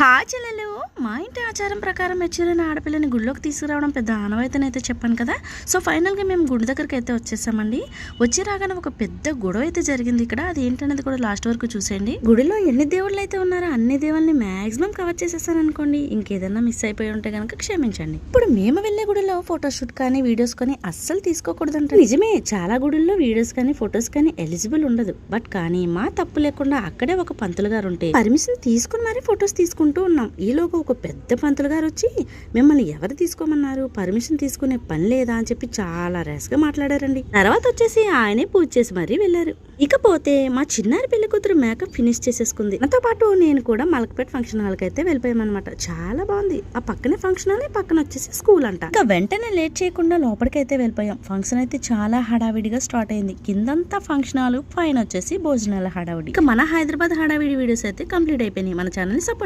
హా మా ఇంటి ఆచారం ప్రకారం మెచ్యూరైన ఆడపిల్లని గుడిలోకి తీసుకురావడం పెద్ద ఆనవాయితీనైతే చెప్పాను కదా. సో ఫైనల్గా మేము గుడి దగ్గరికి అయితే వచ్చేసామండి. వచ్చి రాగానే ఒక పెద్ద గొడవ అయితే జరిగింది ఇక్కడ. అది ఏంటనేది కూడా లాస్ట్ వరకు చూసేయండి. గుడిలో ఎన్ని దేవుళ్ళు అయితే ఉన్నారో అన్ని దేవుల్ని మాక్సిమం కవర్ చేసేసాను అనుకోండి. ఇంకేదన్నా మిస్ అయిపోయి ఉంటే కనుక క్షమించండి. ఇప్పుడు మేము వెళ్ళే గుడిలో ఫోటోషూట్ కానీ వీడియోస్ కానీ అస్సలు తీసుకోకూడదంట. నిజమే చాలా గుడుల్లో వీడియోస్ కానీ ఫొటోస్ కానీ ఎలిజిబుల్ ఉండదు. బట్ కానీ మా తప్పు లేకుండా అక్కడే ఒక పంతులు గారు ఉంటే పర్మిషన్ తీసుకుని మరి ఫొటోస్ తీసుకుంటూ ఉన్నాం. ఈలోగా ఒక పెద్ద పంతులు గారు వచ్చి మిమ్మల్ని ఎవరు తీసుకోమన్నారు? పర్మిషన్ తీసుకునే పని లేదా? అని చెప్పి చాలా రేస్గా మాట్లాడారండి. తర్వాత వచ్చేసి ఆయనే పూజ చేసి మరీ వెళ్ళారు. ఇకపోతే మా చిన్నారి పెళ్ళి కూతురు మేకప్ ఫినిష్ చేసేసుకుంది. నాతో పాటు నేను కూడా మలకపేట ఫంక్షన్ హాల్కి అయితే వెళ్ళిపోయామన్నమాట. చాలా బాగుంది. ఆ పక్కనే ఫంక్షన్ హాల్ పక్కన వచ్చేసి స్కూల్ అంట. ఇంకా వెంటనే లేట్ చేయకుండా లోపలికైతే వెళ్ళిపోయాం. ఫంక్షన్ అయితే చాలా హడావిడిగా స్టార్ట్ అయింది. కిందంతా ఫంక్షన్ హాల్ పైన వచ్చేసి భోజనాల హడావిడి. ఇక మన హైదరాబాద్ హడావిడి వీడియోస్ అయితే కంప్లీట్ అయిపోయినాయి. మన ఛానల్ సపోర్ట్